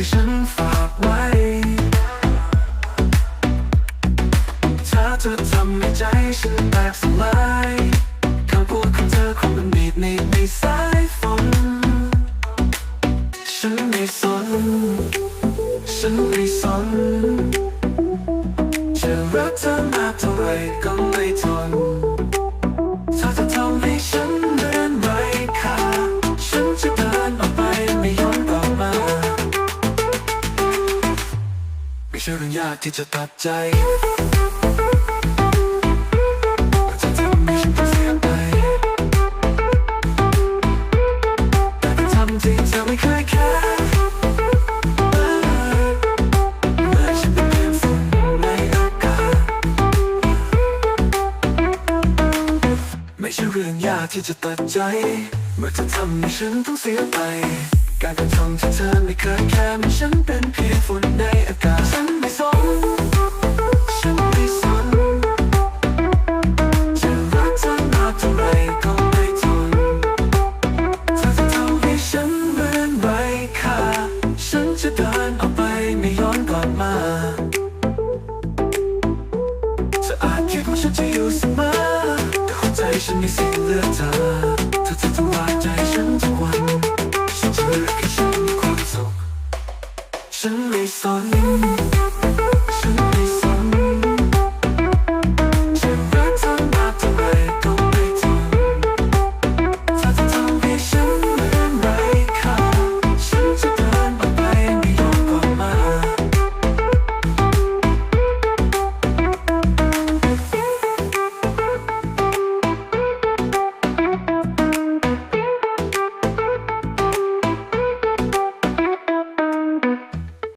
ไว้ถ้าเธอทำให้ใจฉันแตกสลายคำพูดของเธอคงเป็นบีดในในสายฝน ฉันไม่สน ฉันไม่สนจะรักเธอมากเท่าไรก็ไม่ทน ไม่ใช่เรื่องยากที่จะตัดใจแต่เธอทำให้ฉันต้องเสียไปแต่ก็ทำจริงเธอไม่เคยแค่เมื่อฉันเป็นเพียงฝุ่นในอากาศไม่ใช่เรื่องยากที่จะตัดใจ เมื่อเธอทำให้ฉันต้องเสียไป การกระทำที่เธอไม่เคยแค่มันฉันเป็นเพียงฝุ่นในอากาศ จะเดินออกไปไม่ย้อนกลับมาเธอาจคิดว่าฉันจะอยู่เสมอแต่หัวใจฉันมีสิ่งเลือเธอเธอจะทำลายใจฉันทุกวันฉันจะเลือกให้ฉันมีความสุขฉันไม่สน